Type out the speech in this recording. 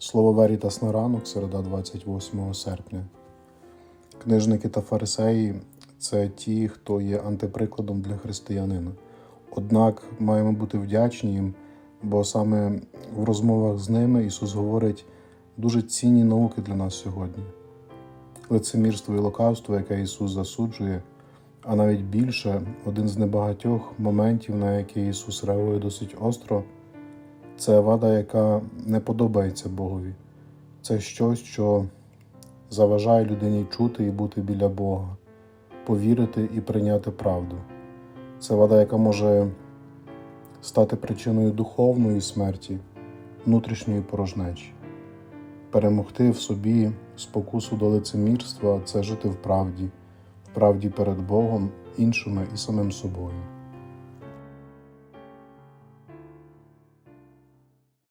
Слово Верітас на ранок, середа 28 серпня. Книжники та фарисеї це ті, хто є антиприкладом для християнина. Однак маємо бути вдячні їм, бо саме в розмовах з ними Ісус говорить дуже цінні науки для нас сьогодні. Лицемірство і лукавство, яке Ісус засуджує, а навіть більше один з небагатьох моментів, на які Ісус реагує досить остро, це вада, яка не подобається Богові. Це щось, що заважає людині чути і бути біля Бога, повірити і прийняти правду. Це вада, яка може стати причиною духовної смерті, внутрішньої порожнечі. Перемогти в собі спокусу до лицемірства це жити в правді, в правді перед Богом, іншими і самим собою.